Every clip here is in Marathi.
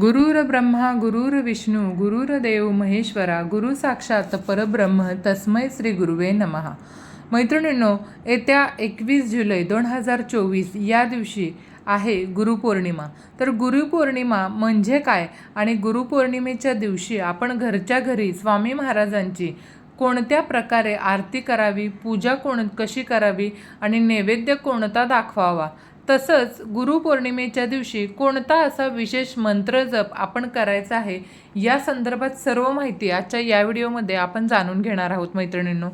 गुरुर ब्रह्मा गुरुर विष्णू गुरुर देव महेश्वरा गुरु साक्षात परब्रह्म तस्मै श्री गुरुवे नमहा मैत्रिणींनो येत्या एकवीस जुलै दोन हजार चोवीस या दिवशी आहे गुरुपौर्णिमा. तर गुरुपौर्णिमा म्हणजे काय आणि गुरुपौर्णिमेच्या दिवशी आपण घरच्या घरी स्वामी महाराजांची कोणत्या प्रकारे आरती करावी पूजा कोण कशी करावी आणि नैवेद्य कोणता दाखवावा तसंच गुरुपौर्णिमेच्या दिवशी कोणता असा विशेष मंत्र जप आपण करायचा आहे या संदर्भात सर्व माहिती आजच्या या व्हिडिओमध्ये आपण जाणून घेणार आहोत मैत्रिणींनो.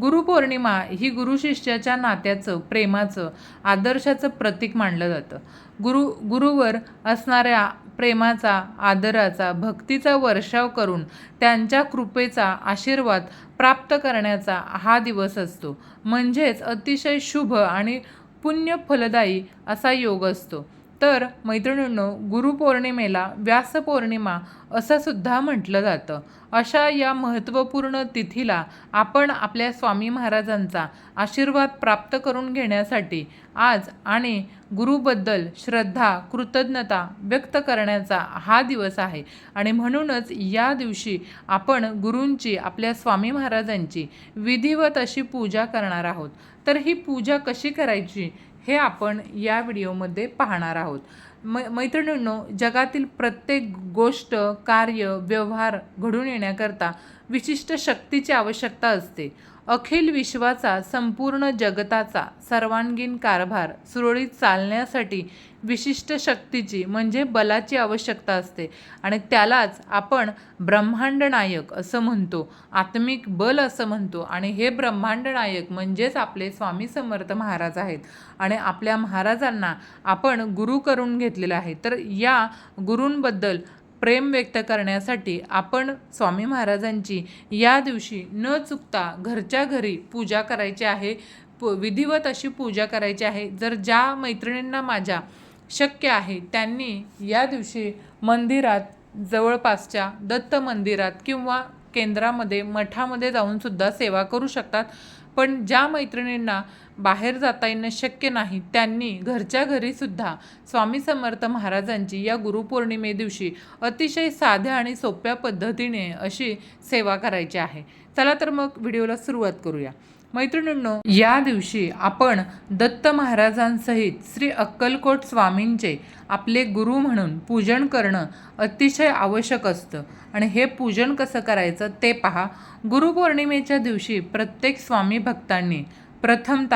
गुरुपौर्णिमा ही गुरुशिष्याच्या नात्याचं प्रेमाचं आदर्शाचं प्रतीक मानलं जातं. गुरु गुरुवर असणाऱ्या प्रेमाचा आदराचा भक्तीचा वर्षाव करून त्यांच्या कृपेचा आशीर्वाद प्राप्त करण्याचा हा दिवस असतो. म्हणजेच अतिशय शुभ आणि पुण्य फलदायी असा योग असतो. तर मैत्रिणींनो गुरुपौर्णिमेला व्यासपौर्णिमा असं सुद्धा म्हटलं जातं. अशा या महत्त्वपूर्ण तिथीला आपण आपल्या स्वामी महाराजांचा आशीर्वाद प्राप्त करून घेण्यासाठी आज आणि गुरुबद्दल श्रद्धा कृतज्ञता व्यक्त करण्याचा हा दिवस आहे. आणि म्हणूनच या दिवशी आपण गुरूंची आपल्या स्वामी महाराजांची विधिवत अशी पूजा करणार आहोत. तर ही पूजा कशी करायची? हे आपण या व्हिडिओमध्ये पाहणार आहोत. मै मैत्रिणींनो जगातील प्रत्येक गोष्ट कार्य व्यवहार घडून येण्याकरता विशिष्ट शक्तीची आवश्यकता असते. अखिल विश्वाचा संपूर्ण जगताचा सर्वांगीण कारभार सुरळीत चालण्यासाठी विशिष्ट शक्तीची म्हणजे बलाची आवश्यकता असते. आणि त्यालाच आपण ब्रह्मांड नायक असं म्हणतो. आत्मिक बल असं म्हणतो. आणि हे ब्रह्मांड नायक म्हणजेच आपले स्वामी समर्थ महाराज आहेत. आणि आपल्या महाराजांना आपण गुरु करून घेतलेलं आहे. तर या गुरूंबद्दल प्रेम व्यक्त करण्यासाठी आपण स्वामी महाराजांची या दिवशी न चुकता घरच्या घरी पूजा करायची आहे. प विधिवत अशी पूजा करायची आहे. जर ज्या मैत्रिणींना माझ्या शक्य आहे. त्यांनी या दिवशी मंदिरात जवळपासच्या दत्त मंदिरात किंवा केंद्रामध्ये मठामध्ये जाऊनसुद्धा सेवा करू शकतात. पण ज्या मैत्रिणींना बाहेर जाता येणं शक्य नाही त्यांनी घरच्या घरीसुद्धा स्वामी समर्थ महाराजांची या गुरुपौर्णिमे दिवशी अतिशय साध्या आणि सोप्या पद्धतीने अशी सेवा करायची आहे. चला तर मग व्हिडिओला सुरुवात करूया. मैत्रिणींनो या दिवशी आपण दत्त महाराजांसहित श्री अक्कलकोट स्वामींचे आपले गुरु म्हणून पूजन करणं अतिशय आवश्यक असतं. आणि हे पूजन कसं करायचं ते पहा. गुरुपौर्णिमेच्या दिवशी प्रत्येक स्वामी भक्तांनी प्रथमत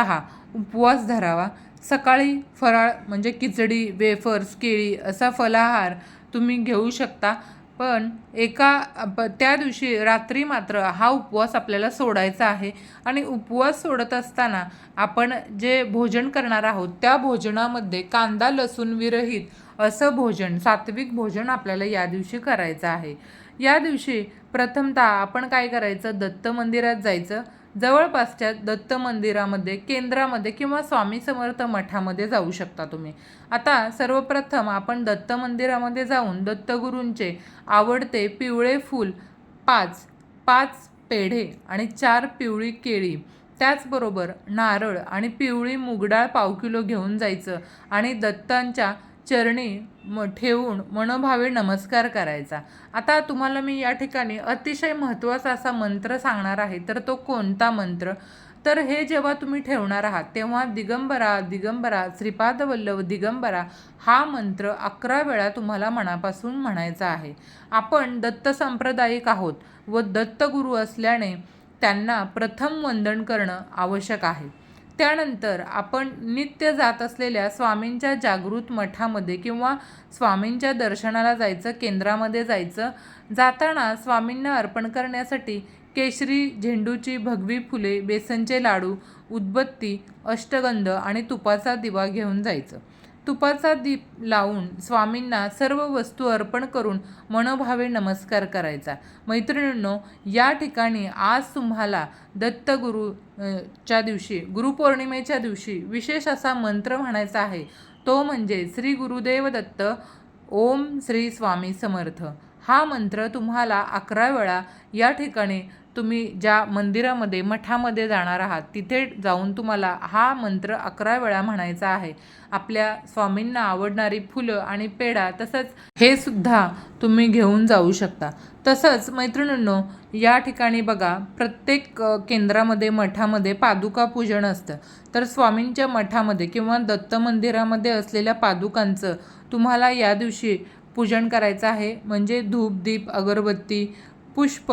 उपवास धरावा. सकाळी फराळ म्हणजे खिचडी वेफर्स केळी असा फलाहार तुम्ही घेऊ शकता. पण एका प- त्या दिवशी रात्री मात्र हा उपवास आपल्याला सोडायचा आहे. आणि उपवास सोडत असताना आपण जे भोजन करणार आहोत त्या भोजनामध्ये कांदा लसूण विरहित असं भोजन सात्विक भोजन आपल्याला या दिवशी करायचं आहे. या दिवशी प्रथमतः आपण काय करायचं? दत्त मंदिरात जायचं. जवळपासच्या दत्त मंदिरामध्ये केंद्रामध्ये किंवा स्वामी समर्थ मठामध्ये जाऊ शकता तुम्ही. आता सर्वप्रथम आपण दत्त मंदिरामध्ये जाऊन दत्तगुरूंचे आवडते पिवळे फूल पाच पाच पेढे आणि चार पिवळी केळी त्याचबरोबर नारळ आणि पिवळी मुगडाळ पाव किलो घेऊन जायचं आणि दत्तांच्या चरणी म ठेवून मनोभावे नमस्कार करायचा. आता तुम्हाला मी या ठिकाणी अतिशय महत्त्वाचा असा मंत्र सांगणार आहे. तर तो कोणता मंत्र? तर हे जेव्हा तुम्ही ठेवणार आहात तेव्हा दिगंबरा दिगंबरा श्रीपाद वल्लभ दिगंबरा हा मंत्र अकरा वेळा तुम्हाला मनापासून म्हणायचा आहे. आपण दत्त सांप्रदायिक आहोत व दत्तगुरू असल्याने त्यांना प्रथम वंदन करणं आवश्यक आहे. त्यानंतर आपण नित्य जात असलेल्या स्वामींच्या जागृत मठामध्ये किंवा स्वामींच्या दर्शनाला जायचं केंद्रामध्ये जायचं जाताना स्वामींना अर्पण करण्यासाठी केशरी झेंडूची भगवी फुले बेसनचे लाडू उदबत्ती अष्टगंध आणि तुपाचा दिवा घेऊन जायचं. तुपाचा दीप लावून स्वामींना सर्व वस्तू अर्पण करून मनोभावे नमस्कार करायचा. मैत्रिणींनो या ठिकाणी आज तुम्हाला दत्तगुरू च्या दिवशी गुरुपौर्णिमेच्या दिवशी विशेष असा मंत्र म्हणायचा आहे. तो म्हणजे श्री गुरुदेव दत्त ओम श्री स्वामी समर्थ. हा मंत्र तुम्हाला अकरा वेळा या ठिकाणी तुम्ही ज्या मंदिरामध्ये मठामध्ये जाणार आहात तिथे जाऊन तुम्हाला हा मंत्र अकरा वेळा म्हणायचा आहे. आपल्या स्वामींना आवडणारी फुलं आणि पेढा तसंच हे सुद्धा तुम्ही घेऊन जाऊ शकता. तसंच मैत्रिणींनो या ठिकाणी बघा प्रत्येक केंद्रामध्ये मठामध्ये पादुका पूजन असतं. तर स्वामींच्या मठामध्ये किंवा दत्त मंदिरामध्ये असलेल्या पादुकांचं तुम्हाला या दिवशी पूजन करायचं आहे. म्हणजे धूप दीप अगरबत्ती पुष्प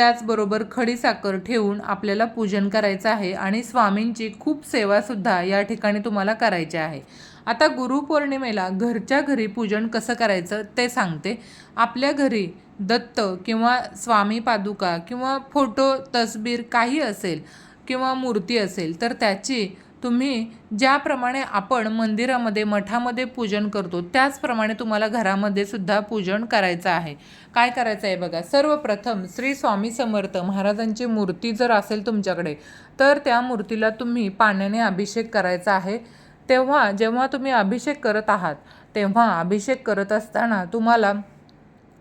त्याचबरोबर खडीसाखर ठेवून आपल्याला पूजन करायचं आहे आणि स्वामींची खूप सेवासुद्धा या ठिकाणी तुम्हाला करायची आहे. आता गुरुपौर्णिमेला घरच्या घरी पूजन कसं करायचं ते सांगते. आपल्या घरी दत्त किंवा स्वामी पादुका किंवा फोटो तसबीर काही असेल किंवा मूर्ती असेल तर त्याची तुम्ही ज्याप्रमाणे आपण मंदिरामध्ये मठामध्ये पूजन करतो त्याचप्रमाणे तुम्हाला घरामध्ये सुद्धा पूजन करायचं आहे. काय करायचं आहे बघा सर्वप्रथम श्री स्वामी समर्थ महाराजांची मूर्ती जर असेल तुमच्याकडे तर त्या मूर्तीला तुम्ही पाण्याने अभिषेक करायचा आहे. तेव्हा जेव्हा तुम्ही अभिषेक करत आहात तेव्हा अभिषेक करत असताना तुम्हाला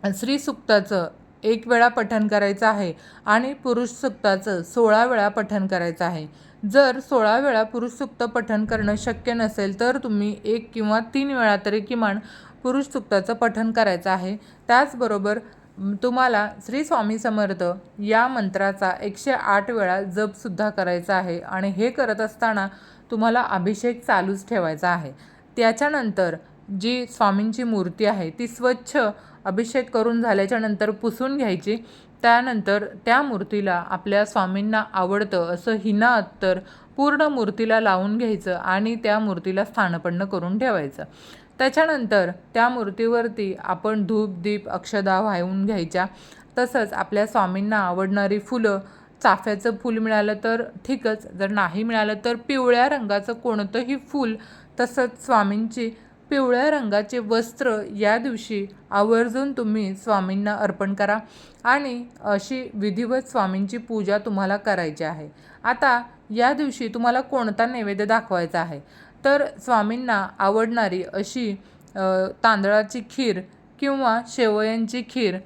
श्री सुक्ताचं एक वेळा पठण करायचं आहे आणि पुरुष सुक्ताचं सोळा वेळा पठण करायचं आहे. जर सोळा वेळा पुरुष सुक्त पठण करणं शक्य नसेल तर तुम्ही एक किंवा तीन वेळा तरी किमान पुरुष सुक्ताचं पठण करायचं आहे. त्याचबरोबर तुम्हाला श्री स्वामी समर्थ या मंत्राचा एकशे आठ वेळा जपसुद्धा करायचा आहे आणि हे करत असताना तुम्हाला अभिषेक चालूच ठेवायचा आहे. त्याच्यानंतर जी स्वामींची मूर्ती आहे ती स्वच्छ अभिषेक करून झाल्याच्यानंतर पुसून घ्यायची. त्यानंतर त्या मूर्तीला आपल्या स्वामींना आवडतं असं हिना अत्तर पूर्ण मूर्तीला लावून घ्यायचं आणि त्या मूर्तीला स्थानपन्न करून ठेवायचं. त्याच्यानंतर त्या मूर्तीवरती आपण धूप दीप अक्षदा वाहून घ्यायच्या. तसंच आपल्या स्वामींना आवडणारी फुलं चाफ्याचं फूल मिळालं तर ठीकच. जर नाही मिळालं तर पिवळ्या रंगाचं कोणतंही फूल तसंच स्वामींची पिवळ्या रंगाचे वस्त्र या दिवशी आवर्जून तुम्ही स्वामींना अर्पण करा. आणि अशी विधिवत स्वामींची पूजा तुम्हाला करायची आहे. आता या दिवशी तुम्हाला कोणता नैवेद्य दाखवायचा आहे? तर स्वामींना आवडणारी अशी तांदळाची खीर किंवा शेवयांची खीर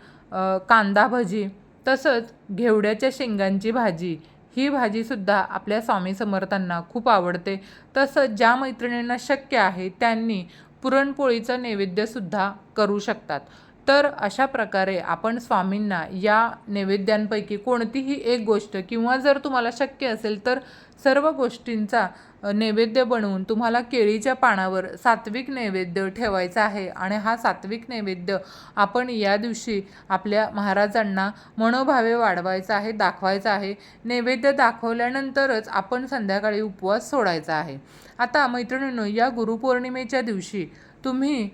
कांदा भजी तसंच घेवड्याच्या शेंगांची भाजी ही भाजीसुद्धा आपल्या स्वामी समर्थांना खूप आवडते. तसंच ज्या मैत्रिणींना शक्य आहे त्यांनी पुरणपोळीचं नैवेद्यसुद्धा करू शकतात. तर अशा प्रकारे आपण स्वामींना या नैवेद्यांपैकी कोणतीही एक गोष्ट किंवा जर तुम्हाला शक्य असेल तर सर्व गोष्टींचा नैवेद्य बनवून तुम्हाला केळीच्या पानावर सात्विक नैवेद्य ठेवायचा आहे आणि हा सात्विक नैवेद्य आपण या दिवशी आपल्या महाराजांना मनोभावे वाढवायचा आहे दाखवायचा आहे. नैवेद्य दाखवल्यानंतरच आपण संध्याकाळी उपवास सोडायचा आहे. आता मैत्रिणींनो या गुरुपौर्णिमेच्या दिवशी तुम्ही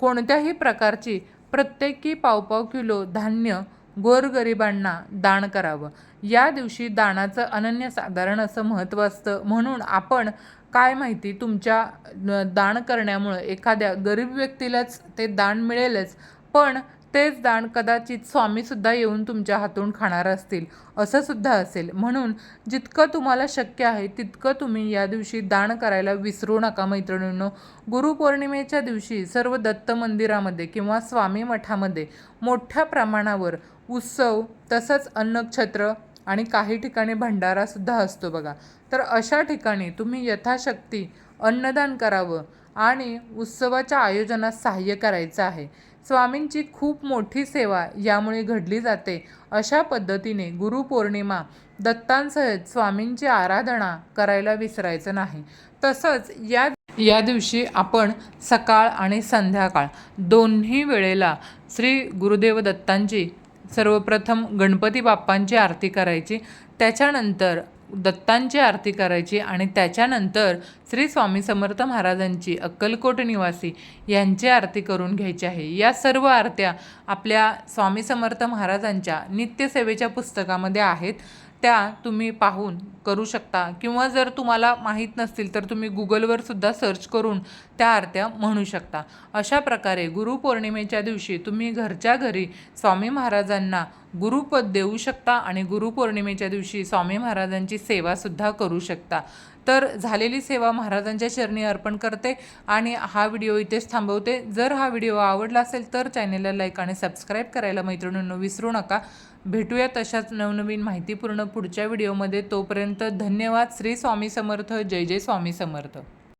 कोणत्याही प्रकारची प्रत्येकी पावपाव किलो धान्य गोरगरिबांना दान करावं. या दिवशी दानाचं अनन्यसाधारण असं महत्त्व असतं. म्हणून आपण काय माहिती तुमच्या दान करण्यामुळं एखाद्या गरीब व्यक्तीलाच ते दान मिळेलच. पण तेच दान कदाचित स्वामीसुद्धा येऊन तुमच्या हातून खाणार असतील असं सुद्धा असेल. म्हणून जितकं तुम्हाला शक्य आहे तितकं तुम्ही या दिवशी दान करायला विसरू नका मैत्रिणींनो. गुरुपौर्णिमेच्या दिवशी सर्व दत्त मंदिरामध्ये किंवा स्वामी मठामध्ये मोठ्या प्रमाणावर उत्सव तसंच अन्नक्षत्र आणि काही ठिकाणी भंडारासुद्धा असतो बघा. तर अशा ठिकाणी तुम्ही यथाशक्ती अन्नदान करावं आणि उत्सवाच्या आयोजनात सहाय्य करायचं आहे. स्वामींची खूप मोठी सेवा यामुळे घडली जाते. अशा पद्धतीने गुरुपौर्णिमा दत्तांसहित स्वामींची आराधना करायला विसरायचं नाही. तसंच या या दिवशी आपण सकाळ आणि संध्याकाळ दोन्ही वेळेला श्री गुरुदेव दत्तांची सर्वप्रथम गणपती बाप्पांची आरती करायची. त्याच्यानंतर दत्तांची आरती करायची आणि त्याच्यानंतर श्री स्वामी समर्थ महाराजांची अक्कलकोट निवासी यांची आरती करून घ्यायची आहे. या सर्व आरत्या आपल्या स्वामी समर्थ महाराजांच्या नित्यसेवेच्या पुस्तकामध्ये आहेत. त्या तुम्ही पाहून करू शकता. किंवा जर तुम्हाला माहीत नसतील तर तुम्ही गुगलवर सुद्धा सर्च करून त्या आरत्या म्हणू शकता. अशा प्रकारे गुरुपौर्णिमेच्या दिवशी तुम्ही घरच्या घरी स्वामी महाराजांना गुरुपद देऊ शकता आणि गुरुपौर्णिमेच्या दिवशी स्वामी महाराजांची सेवासुद्धा करू शकता. तर झालेली सेवा महाराजांच्या चरणी अर्पण करते आणि हा व्हिडिओ इथेच थांबवते. जर हा व्हिडिओ आवडला असेल तर चॅनेलला लाईक आणि सबस्क्राईब करायला मैत्रिणींनो विसरू नका. भेटूया तशाच नवनवीन माहितीपूर्ण पुढच्या व्हिडिओमध्ये. तोपर्यंत धन्यवाद. श्री स्वामी समर्थ. जय जय स्वामी समर्थ.